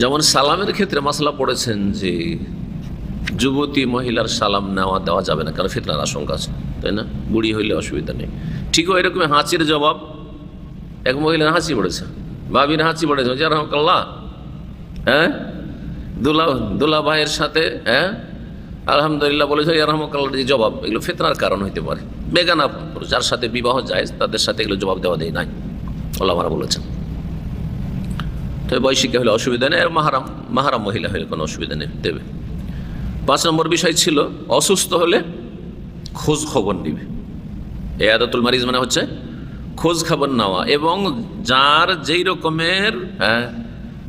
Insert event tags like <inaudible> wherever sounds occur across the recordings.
যেমন সালামের ক্ষেত্রে মশলা পড়েছেন যে যুবতী মহিলার সালাম নেওয়া দেওয়া যাবে না, কারণ ফিতনার আশঙ্কা আছে, তাই না? বুড়ি হইলে অসুবিধা নেই। ঠিকও এরকম হাঁচির জবাব, এক মহিলার হাঁচি পড়েছে বাবির হাঁচি পড়েছে যে রহমকাল্লাহ হ্যাঁ? দুলা দুলা ভাইয়ের সাথে হ্যাঁ? আলহামদুলিল্লাহ বলেছে রহমকাল্লার যে জবাব, এগুলো ফেতনার কারণ হইতে পারে। বেগানা যার সাথে বিবাহ যায় তাদের সাথে এগুলো জবাব দেওয়া দেয় নাই। ওলামারা বলেছেন। তবে বয়সিকা হলে অসুবিধা নেই আর মাহারাম মাহারাম মহিলা হলে কোনো অসুবিধা নেই দেবে। পাঁচ নম্বর বিষয় ছিল অসুস্থ হলে খোঁজ খবর নিবে। এ আদাতুল মারিজ মানে হচ্ছে খোঁজ খবর নেওয়া এবং যার যেই রকমের হ্যাঁ,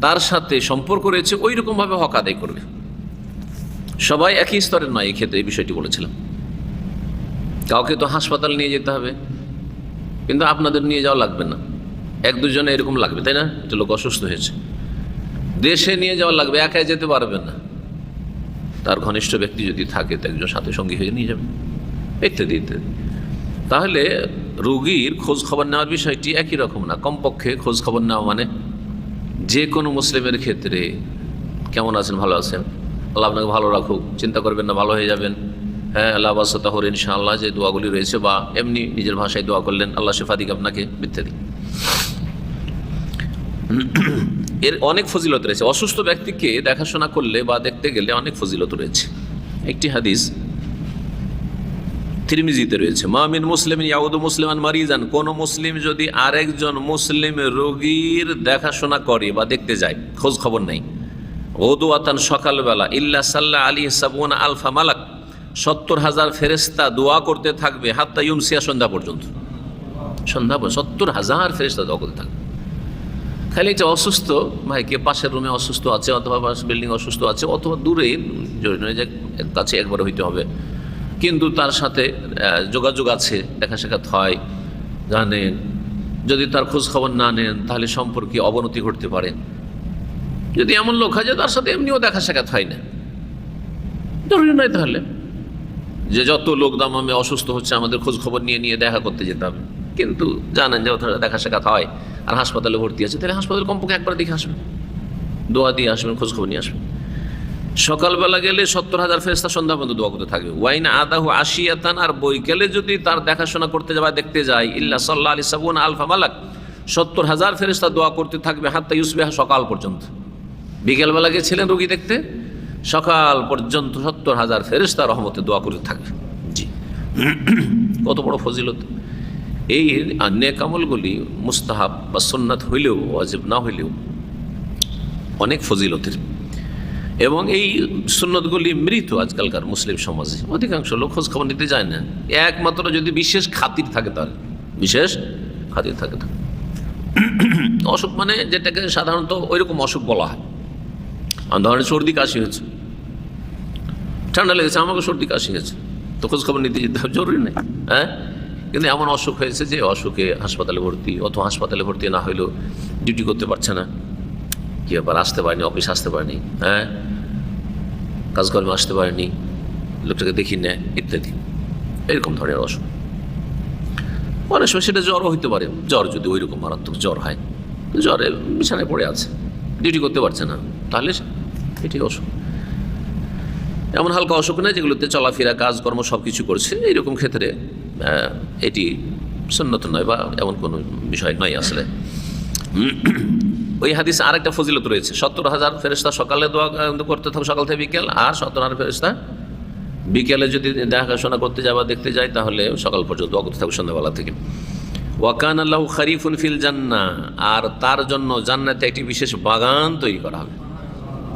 তার সাথে সম্পর্ক রয়েছে ওই রকমভাবে হক আদায় করবে। সবাই একই স্তরের নয় এই ক্ষেত্রে এই বিষয়টি বলেছিলাম। কাউকে তো হাসপাতাল নিয়ে যেতে হবে কিন্তু আপনাদের নিয়ে যাওয়া লাগবে না। এক দুজনে এরকম লাগবে, তাই না? একটা লোক অসুস্থ হয়েছে। দেশে নিয়ে যাওয়া লাগবে একাই যেতে পারবে না। তার ঘনিষ্ঠ ব্যক্তি যদি থাকে, তো একজন সাথে সঙ্গী হয়ে নিয়ে যাবে। ইত্যাদি ইত্যাদি। তাহলে রোগীর খোঁজ খবর নেওয়ার বিষয়টি একই রকম না। কমপক্ষে খোঁজ খবর নেওয়া মানে যে কোনো মুসলিমের ক্ষেত্রে কেমন আছেন, ভালো আছেন? আল্লাহ আপনাকে ভালো রাখুক। চিন্তা করবেন না, ভালো হয়ে যাবেন। হ্যাঁ আল্লাহ বাসতাহর ইনশাআল্লাহ যে দোয়াগুলি রয়েছে বা এমনি নিজের ভাষায় দোয়া করলেন, আল্লাহ শেফাদিক আপনাকে ইত্যাদি <clears throat> এর অনেক ফজিলত রয়েছে। অসুস্থ ব্যক্তিকে দেখাশোনা করলে বা দেখতে গেলে অনেক ফজিলত রয়েছে। একটি হাদিস তিরমিজিতে রয়েছে মামিন মুসলিম ইয়াউদু মুসলিমান মারিজান কোন মুসলিম যদি আরেকজন মুসলিম রোগীর দেখাশোনা করে বা দেখতে যায় খোঁজ খবর নেই। ওদুয়াতান সকালবেলা ইল্লা সাল্লাহ আলী সাবুন আলফা মালাক সত্তর হাজার ফেরেস্তা দোয়া করতে থাকবে হাত্তা ইউমসিয়া সন্ধ্যা পর্যন্ত সন্ধ্যা সত্তর হাজার ফেরেস্তা দোয়া করতে থাকবে। খালি এটা অসুস্থ, ভাই কে পাশের রুমে অসুস্থ আছে অথবা পাশ বিল্ডিং অসুস্থ আছে, অথবা দূরে যে কাছে একবার হইতে হবে। কিন্তু তার সাথে যোগাযোগ আছে, দেখা সাক্ষাৎ হয়, জানেন। যদি তার খোঁজ খবর না নেন, তাহলে সম্পর্কে অবনতি ঘটতে পারে। যদি এমন লোক হয় যে তার সাথে এমনিও দেখা সাক্ষাৎ হয় না। জরুরি নয় তাহলে। যে যত লোক দামামে অসুস্থ হচ্ছে, আমাদের খোঁজ খবর নিয়ে নিয়ে দেখা করতে যেতে হবে। কিন্তু জানেন যে দেখা সাক্ষাৎ হয়। আর হাসপাতালে ভর্তি আছে, তাহলে হাসপাতালে কমপক্ষে একবার দেখে আসবেন দোয়া দিয়ে আসবেন, খোঁজখবর নিয়ে আসবেন। সকালবেলা গেলে সত্তর হাজার ফেরস্তা সন্ধ্যা পর্যন্ত দোয়া করতে থাকবে ওয়াইন আদাহু আশিয়াতান, আর বৈকালে যদি তার দেখাশোনা করতে যাওয়া, দেখতে যায়, ইল্লা সাল্লাহ আলি সাবুন আলফা মালাক। সত্তর হাজার ফেরস্তা দোয়া করতে থাকবে, হাত্তা ইউসবেহা সকাল পর্যন্ত। বিকেলবেলা গেছিলেন রুগী দেখতে, সকাল পর্যন্ত সত্তর হাজার ফেরেস্তা রহমতে দোয়া করতে থাকবে জি। কত বড় ফজিলত। এই নেকামলগুলি মুস্তাহাব বা সুন্নাত হইলেও, ওয়াজিব না হইলেও অনেক ফজিলতের। এবং এই সুন্নতগুলি মৃত আজকালকার মুসলিম সমাজে। অধিকাংশ লোক খোঁজ খবর নিতে যায় না। একমাত্র যদি বিশেষ খাতির থাকে তার, বিশেষ খাতির থাকে তার। অসুখ মানে যেটাকে সাধারণত ওইরকম অসুখ বলা হয়। ধরনের সর্দি কাশি হয়েছে। ঠান্ডা লেগেছে, আমাকে সর্দি কাশি হয়েছে। তো খোঁজ খবর নিতে যেতে জরুরি নেই হ্যাঁ? কিন্তু এমন অসুখ হয়েছে যে অসুখে হাসপাতালে ভর্তি অথবা হাসপাতালে ভর্তি না হইলেও ডিউটি করতে পারছে না। কী ব্যাপার, আসতে পারেনি অফিস আসতে পারেনি হ্যাঁ? কাজকর্মে আসতে পারেনি, লোকটাকে দেখি নেয়, ইত্যাদি। এরকম ধরনের অসুখ। অনেক সময় সেটা জ্বরও হইতে পারে। জ্বর যদি ওই রকম মারাত্মক জ্বর হয়, জ্বরে বিছানায় পড়ে আছে ডিউটি করতে পারছে না, তাহলে এটি অসুখ। এমন হালকা অসুখ নেই যেগুলোতে চলাফেরা, কাজকর্ম সব কিছু করছে, এইরকম ক্ষেত্রে এটি সন্ন্যত নয় বা এমন কোনো বিষয় নয় আসলে। ওই হাদিসে আরেকটা ফজিলত রয়েছে। সত্তর হাজার ফেরেস্তা সকালে দোয়া করতে থাকবে সকাল থেকে বিকেল, আর সত্তর হাজার ফেরেস্তা বিকেলে যদি দেখাশোনা করতে যাবা দেখতে যাই তাহলে সকাল পর্যন্ত দোয়া করতে থাকবে সন্ধ্যাবেলা থেকে। ওয়াকান আল্লাহ খারিফুন ফিল জান্না, আর তার জন্য জান্নাতে একটি বিশেষ বাগান তৈরি করা হবে।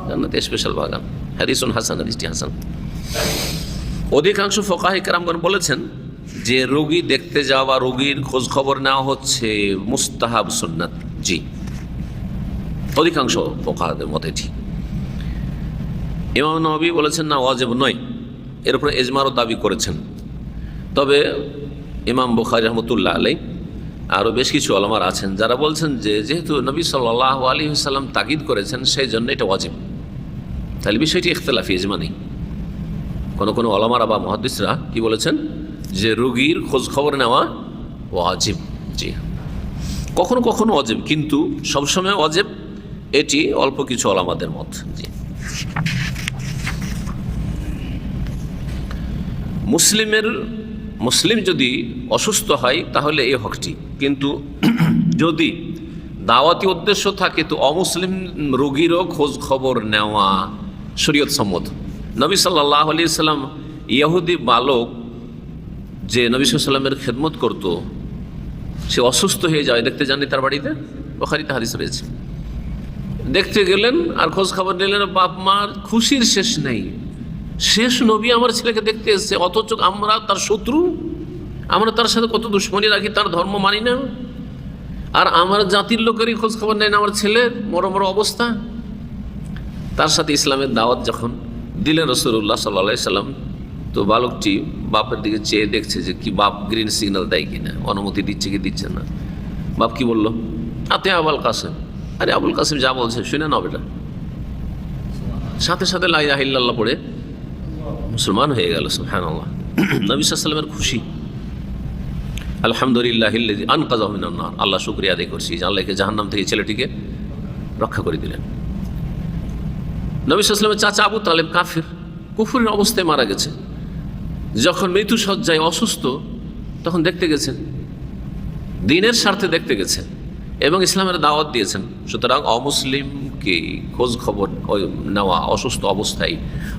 জান্নাতে স্পেশাল বাগান। হ্যারিসুন হাসান, হাদিসটি হাসান। অধিকাংশ ফোকাহে কেরামগণ বলেছেন যে রোগী দেখতে যাওয়া বা রোগীর খোঁজ খবর নেওয়া হচ্ছে মুস্তাহাব সুন্নাত। জি। অধিকাংশ ফোকাহাদের মতে ঠিক। ইমাম নবী বলেছেন না, ওয়াজেব নয়। এর উপরে এজমারও দাবি করেছেন। তবে ইমাম বুখারি রহমতুল্লাহ আলাই আরও বেশ কিছু আলমার আছেন যারা বলছেন যে, যেহেতু নবী সাল্লাহ আলী সাল্লাম তাগিদ করেছেন, সেই জন্য এটা ওয়াজিব। তাহলে বিষয়টি ইখতলাফি, এজমা নেই। কোনো কোনো আলমারা বা মহাদিসরা কি বলেছেন? যে রোগীর খোঁজ খবর নেওয়া ওয়াজিব, জি। কখনো কখনো অজেব কিন্তু সবসময় অজেব এটি অল্প কিছু হল আমাদের মত, জি। মুসলিমের, মুসলিম যদি অসুস্থ হয়, তাহলে এই হকটি। কিন্তু <clears throat> যদি দাওয়াতি উদ্দেশ্য থাকে, তো অমুসলিম রোগীরও খোঁজ খবর নেওয়া শরীয়ত সম্মত নবী সাল্লাহ আলি সাল্লাম ইয়াহুদি বালক যে নবী সাল্লামের খেদমত করত, সে অসুস্থ হয়ে যায়। দেখতে যাননি তার বাড়িতে? ওখারিতে হারিস রয়েছে। দেখতে গেলেন, আর খোঁজ খবর নিলেন, বাপ মার খুশির শেষ নেই। শেষ নবী আমার ছেলেকে দেখতে এসছে, অথচ আমরা তার শত্রু। আমরা তার সাথে কত দুশ্মনী রাখি, তার ধর্ম মানি না। আর আমার জাতির লোকেরই খোঁজ খবর নেয় না আমার ছেলের, বড় বড় অবস্থা। তার সাথে ইসলামের দাওয়াত যখন দিলেন রসুল্লাহ সাল্লা সাল্লাম তো বালকটি বাপের দিকে চেয়ে দেখছে যে কি বাপ গ্রিন সিগন্যাল দেয় কিনা, অনুমতি দিচ্ছে কি দিচ্ছে না। বাপ কি বলল আতে আবুল কাসেম। আরে, আবুল কাসেম যা বলছে, শুনে নাও বেটা। সাথে সাথে লাই লাইলাহিল্লাহ পড়ে মুসলমান হয়ে গেল হ্যাঁ আল্লাহ <clears throat> নবী সাল্লামের খুশি। আলহামদুলিল্লাহ আনকাজামিনার আল্লাহ শুক্রিয়া আদায় করছি আল্লাহকে জাহান্নাম থেকে ছেলেটিকে রক্ষা করে দিলেন। নবী সাল্লামের চাচা আবু তালেব কাফির, কুফুরের অবস্থায় মারা গেছে। যখন মৃত্যু সজ্জায় অসুস্থ, তখন দেখতে গেছেন। দিনের স্বার্থে দেখতে গেছেন এবং ইসলামের দাওয়াত দিয়েছেন। সুতরাং অমুসলিমকে খোঁজ খবর নেওয়া অসুস্থ অবস্থায়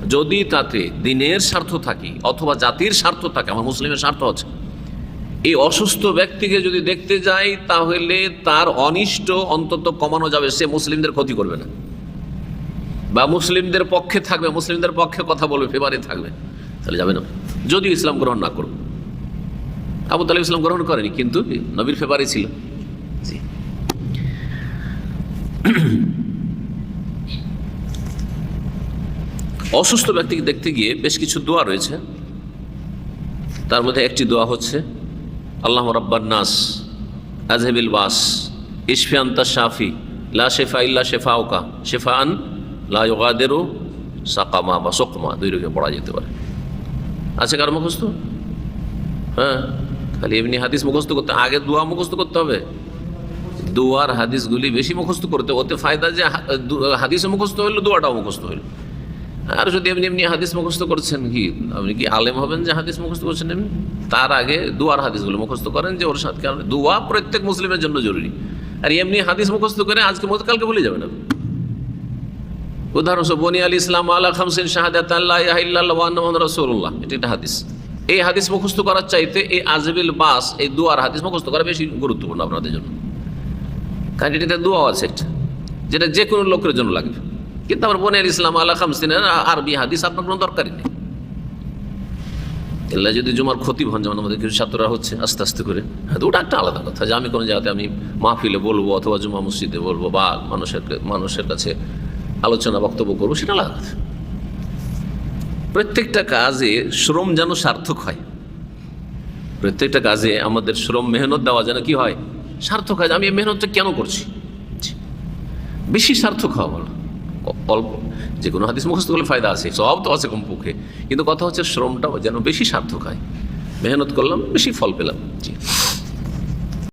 যদি তাতে দিনের স্বার্থ থাকে অথবা জাতির স্বার্থ থাকে, আমার মুসলিমের স্বার্থ আছে। এই অসুস্থ ব্যক্তিকে যদি দেখতে যাই, তাহলে তার অনিষ্ট অন্তত কমানো যাবে, সে মুসলিমদের ক্ষতি করবে না। বা মুসলিমদের পক্ষে থাকবে, মুসলিমদের পক্ষে কথা বলবে ফেভারে থাকবে। তাহলে যাবে না। যদিও ইসলাম গ্রহণ না করুন আবু তালিব ইসলাম গ্রহণ করেনি, কিন্তু নবীর ফেভারে ছিল। অসুস্থ ব্যক্তিকে দেখতে গিয়ে বেশ কিছু দোয়া রয়েছে। তার মধ্যে একটি দোয়া হচ্ছে, আল্লাহ রব্বান নাস আজহেবিল বাস ইশফিয়ান্তা শাফি লা শেফা ইল্লা শেফা ওকা শেফা আন লা সাকামা বা সকমা দুই রকম পড়া যেতে পারে। আছে কার মুখস্থ? হ্যাঁ খালি এমনি হাদিস মুখস্থ করতে আগে দোয়া মুখস্থ করতে হবে। দোয়ার হাদিসগুলি বেশি মুখস্থ করতে ওতে ফায়দা যে হাদিসে মুখস্থ হইল, দোয়াটাও মুখস্থ হইল। আর যদি এমনি এমনি হাদিস মুখস্থ করছেন, কি আপনি কি আলেম হবেন যে হাদিস মুখস্থ করছেন এমনি? তার আগে দুয়ার হাদিসগুলো মুখস্থ করেন যে ওর সাথে দুয়া প্রত্যেক মুসলিমের জন্য জরুরি। আর এমনি হাদিস মুখস্থ করে আজকে মতো কালকে ভুলে যাবেন আপনি। উদাহরণস্বরূপ বনি আলী ইসলাম আল্লাহ খামসিন শাহাদাত আল্লাহ রসুল্লাহ এটা একটা হাদিস। এই হাদিস মুখস্থ করার চাইতে এই আজবিল বাস, এই দুয়ার হাদিস মুখস্থ করা বেশি গুরুত্বপূর্ণ আপনাদের জন্য। কারণ এটাতে দোয়াও আছে যেটা যে কোনো লোকের জন্য লাগবে। কিন্তু আমার বোনের ইসলাম আল্লাহ খামসিনের আরবি হাদিস আপনার কোনো দরকারই নেই। এল্লা যদি জুমার ক্ষতি হন, যেমন আমাদের কিছু ছাত্ররা হচ্ছে, আস্তে আস্তে করে হ্যাঁ ওটা একটা আলাদা কথা। যে আমি কোনো জায়গাতে আমি মাহফিলে বলব অথবা জুমা মসজিদে বলব, বা মানুষের মানুষের কাছে আলোচনা, বক্তব্য করব, সেটা আলাদা প্রত্যেকটা কাজে শ্রম যেন সার্থক হয়। প্রত্যেকটা কাজে আমাদের শ্রম মেহনত দেওয়া যেন কি হয়? সার্থক হয় আমি এই মেহনতটা কেন করছি? বেশি সার্থক হওয়া বলো অল্প। যে কোনো হাদিস মুখস্থ করলে ফায়দা আছে সব তো আছে কমপক্ষে। কিন্তু কথা হচ্ছে শ্রমটা যেন বেশি সার্থক হয়। মেহনত করলাম, বেশি ফল পেলাম। জি